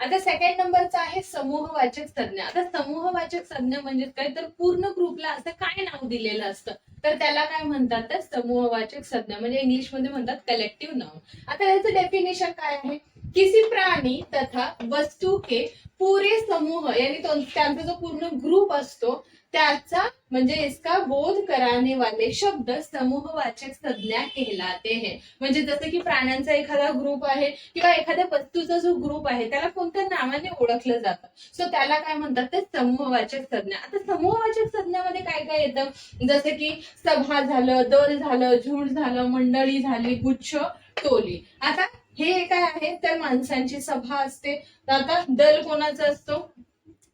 आता सेकंड नंबरचा आहे समूहवाचक संज्ञा. आता समूहवाचक संज्ञा म्हणजे काय? तर पूर्ण ग्रुपला असं काय नाव दिलेलं असतं? तर त्याला काय म्हणतात? तर समूहवाचक संज्ञा. म्हणजे इंग्लिशमध्ये म्हणतात कलेक्टिव्ह नाव आता याचं डेफिनेशन काय आहे? किसी प्राणी तथा वस्तू के पुरे समूह यानी तो- त्यांचा जो पूर्ण ग्रुप असतो त्याचा म्हणजे इसका बोध कराने वाले शब्द समूहवाचक संज्ञा कहलाते हैं. म्हणजे जसं की प्राण्यांचा एखादा ग्रुप आहे किंवा एखाद्या वस्तूचा जो ग्रुप आहे त्याला कोणत्या नावाने ओळखलं जातं? सो त्याला काय म्हणतात ते समूहवाचक संज्ञा. आता समूहवाचक संज्ञामध्ये काय काय येतं? जसं की सभा झालं दल झालं झुंड झालं मंडळी झाली गुच्छ टोली. आता हे काय आहे? तर माणसांची सभा असते. आता दल कोणाचा असतो?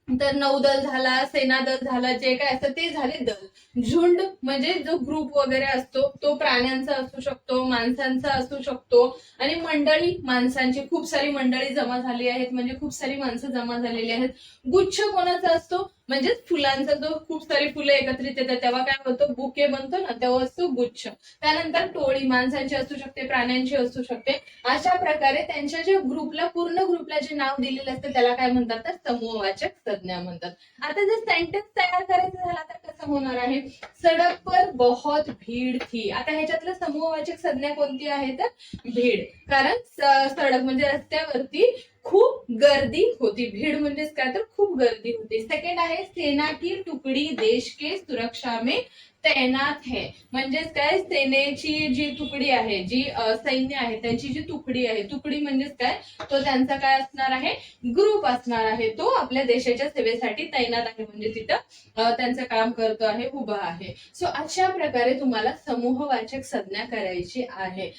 तर नौदल झाला सेनादल झाला जे काय असतं ते झाले दल. झुंड म्हणजे जो ग्रुप वगैरे असतो तो प्राण्यांचा असू शकतो माणसांचा असू शकतो. आणि मंडळी माणसांची खूप सारी मंडळी जमा झाली आहेत म्हणजे खूप सारी माणसं जमा झालेली आहेत. गुच्छ कोणाचा असतो? म्हणजे फुलांचा जो खूप सारी फुलं एकत्रित येतात. तेव्हा काय होतं? बुके बनतो ना तेव्हा असतो गुच्छ. त्यानंतर टोळी माणसांची असू शकते प्राण्यांची असू शकते. अशा प्रकारे त्यांच्या जे ग्रुपला पूर्ण ग्रुपला जे नाव दिलेलं असतं त्याला काय म्हणतात? तर समूहवाचक संज्ञा म्हणतात. आता जर सेंटेन्स तयार करायचं झाला तर कसं होणार आहे? सडक पर बहुत भीड थी. आता ह्याच्यातलं समूहवाचक संज्ञा कोणती आहे तर? भीड. कारण सडक म्हणजे रस्त्यावरती खूप गर्दी होती. भीड म्हणजेच काय? तर खूप गर्दी होती. सेकंड आहे सेना की तुकडी देश के सुरक्षा में तैनात है. म्हणजेच काय? सेनेची जी तुकडी आहे जी सैन्य आहे त्यांची जी तुकडी आहे तुकडी म्हणजेच काय? तो त्यांचा काय असणार आहे? ग्रुप असणार आहे. तो आपल्या देशाच्या सेवेसाठी तैनात आहे. म्हणजे तिथं त्यांचं काम करतो आहे उभा आहे. सो अशा प्रकारे तुम्हाला समूहवाचक संज्ञा करायची आहे.